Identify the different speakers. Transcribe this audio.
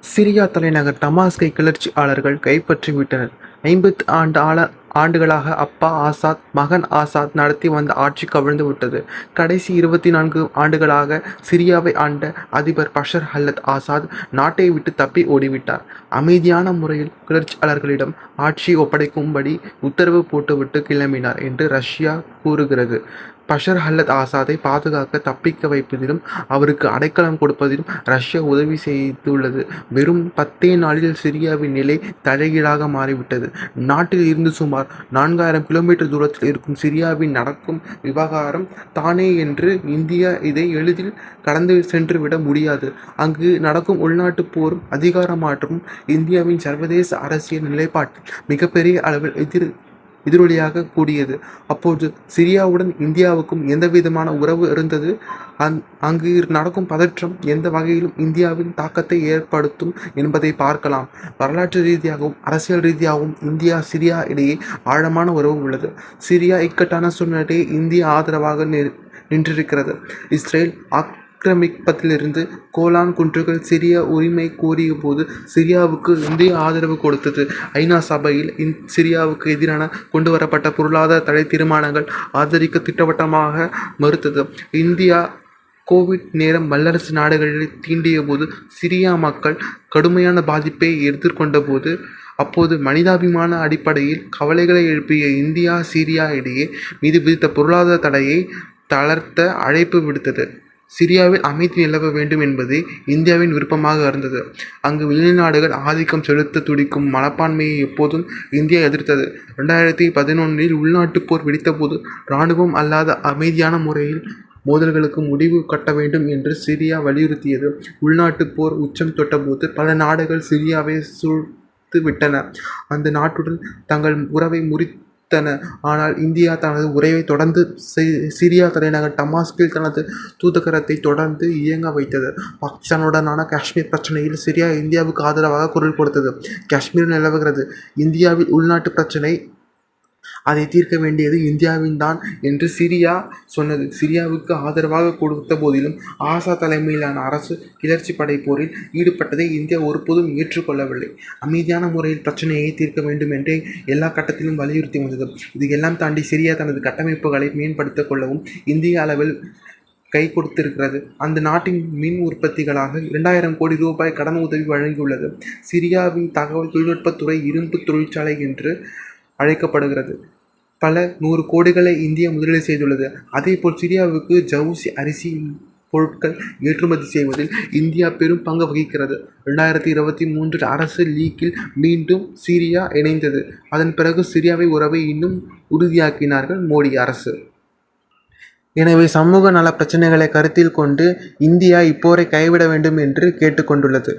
Speaker 1: Syria தலைநகர் டமாஸ்கை கிளர்ச்சியாளர்கள் கைப்பற்றிவிட்டனர். ஐம்பத்தி ஆண்டு ஆள ஆண்டுகளாக அப்பா ஆசாத், மகன் ஆசாத் நடத்தி வந்த ஆட்சி கவிழ்ந்து விட்டது. கடைசி இருபத்தி நான்கு ஆண்டுகளாக சிரியாவை ஆண்ட அதிபர் பஷர் ஹல்லத் ஆசாத் நாட்டை விட்டு தப்பி ஓடிவிட்டார். அமைதியான முறையில் கிளர்ச்சியாளர்களிடம் ஆட்சியை ஒப்படைக்கும்படி உத்தரவு போட்டுவிட்டு கிளம்பினார் என்று ரஷ்யா கூறுகிறது. பஷர் ஹல்லத் ஆசாதை பாதுகாக்க தப்பிக்க வைப்பதிலும் அவருக்கு அடைக்கலம் கொடுப்பதிலும் ரஷ்யா உதவி செய்துள்ளது. வெறும் பத்தே நாளில் சிரியாவின் நிலை தலைகீழாக மாறிவிட்டது. நாட்டில் இருந்து சுமார் நான்காயிரம் கிலோமீட்டர் தூரத்தில் இருக்கும் சிரியாவின் நடக்கும் விவகாரம் தானே என்று இந்தியா இதை எளிதில் கடந்து சென்றுவிட முடியாது. அங்கு நடக்கும் உள்நாட்டுப் போரும் அதிகார மாற்றமும் இந்தியாவின் சர்வதேச அரசியல் நிலைப்பாட்டில் மிகப்பெரிய அளவில் எதிர் எதிரொலியாக கூடியது. அப்போது சிரியாவுடன் இந்தியாவுக்கும் எந்த விதமான உறவு இருந்தது? அந் அங்கு நடக்கும் பதற்றம் எந்த வகையிலும் இந்தியாவின் தாக்கத்தை ஏற்படுத்தும் என்பதை பார்க்கலாம். வரலாற்று ரீதியாகவும் அரசியல் ரீதியாகவும் இந்தியா சிரியா இடையே ஆழமான உறவு உள்ளது. சிரியா இக்கட்டான சூழ்நிலையை இந்தியா ஆதரவாக நின்றிருக்கிறது. இஸ்ரேல் ஆக் ஆக்கிரமிப்பதிலிருந்து கோலான் குன்றுகள் சிரியா உரிமை கோரியபோது சிரியாவுக்கு இந்தியா ஆதரவு கொடுத்தது. ஐநா சபையில் சபையில் சிரியாவுக்கு எதிரான கொண்டுவரப்பட்ட பொருளாதார தடை தீர்மானங்கள் ஆதரிக்க திட்டவட்டமாக மறுத்தது. இந்தியா கோவிட் நேரம் வல்லரசு நாடுகளை தீண்டியபோது சிரியா மக்கள் கடுமையான பாதிப்பை எதிர்கொண்டபோது அப்போது மனிதாபிமான அடிப்படையில் கவலைகளை எழுப்பிய இந்தியா சிரியா இடையே மீது விதித்த பொருளாதார தடையை தளர்த்த அழைப்பு விடுத்தது. சிரியாவில் அமைதி நிலவ வேண்டும் என்பது இந்தியாவின் விருப்பமாக இருந்தது. அங்கு வெளிநாடுகள் ஆதிக்கம் செலுத்த துடிக்கும் மனப்பான்மையை எப்போதும் இந்தியா எதிர்த்தது. ரெண்டாயிரத்தி பதினொன்றில் உள்நாட்டுப் போர் வெடித்தபோது ராணுவம் அல்லாத அமைதியான முறையில் மோதல்களுக்கு முடிவு கட்ட வேண்டும் என்று சிரியா வலியுறுத்தியது. உள்நாட்டுப் போர் உச்சம் தொட்டபோது பல நாடுகள் சிரியாவை சூழ்த்து விட்டன அந்த நாட்டுடன் தங்கள் உறவை தன ஆனால் இந்தியா தனது உறவை தொடர்ந்து சிரியா தலைநகர் டமாஸ்கில் தனது தூதரகத்தை தொடர்ந்து இயங்க வைத்தது. பாகிஸ்தானுடனான காஷ்மீர் பிரச்சனையில் சிரியா இந்தியாவுக்கு ஆதரவாக குரல் கொடுத்தது. காஷ்மீர் நிலவுகிறது இந்தியாவில் உள்நாட்டு பிரச்சனை அதை தீர்க்க வேண்டியது இந்தியாவின் தான் என்று சிரியா சொன்னது. சிரியாவுக்கு ஆதரவாக கொடுத்த போதிலும் ஆசா தலைமையிலான அரசு கிளர்ச்சி படைப் போரில் ஈடுபட்டதை இந்தியா ஒருபோதும் ஏற்றுக்கொள்ளவில்லை அமைதியான முறையில் பிரச்சனையை தீர்க்க வேண்டுமென்றே எல்லா கட்டத்திலும் வலியுறுத்தி வந்தது. இதையெல்லாம் தாண்டி சிரியா தனது கட்டமைப்புகளை மேம்படுத்திக் கொள்ளவும் இந்திய அளவில் கை கொடுத்திருக்கிறது அந்த நாட்டின் மின் உற்பத்திகளாக இரண்டாயிரம் கோடி ரூபாய் கடன் உதவி வழங்கியுள்ளது. சிரியாவின் தகவல் தொழில்நுட்பத்துறை இரும்பு இரும்புத் தொழிற்சாலை என்று அழைக்கப்படுகிறது. பல நூறு கோடிகளை இந்தியா முதலீடு செய்துள்ளது. அதேபோல் சிரியாவுக்கு ஜவுசி அரிசி பொருட்கள் ஏற்றுமதி செய்வதில் இந்தியா பெரும் பங்கு வகிக்கிறது. ரெண்டாயிரத்தி இருபத்தி மூன்றில் அரசு லீக்கில் மீண்டும் சிரியா இணைந்தது. அதன் பிறகு சிரியாவை உறவை இன்னும் உறுதியாக்கினார்கள் மோடி அரசு. எனவே சமூக நலப் பிரச்சனைகளை கருத்தில் கொண்டு இந்தியா இப்போரை கைவிட வேண்டும் என்று கேட்டுக்கொண்டுள்ளது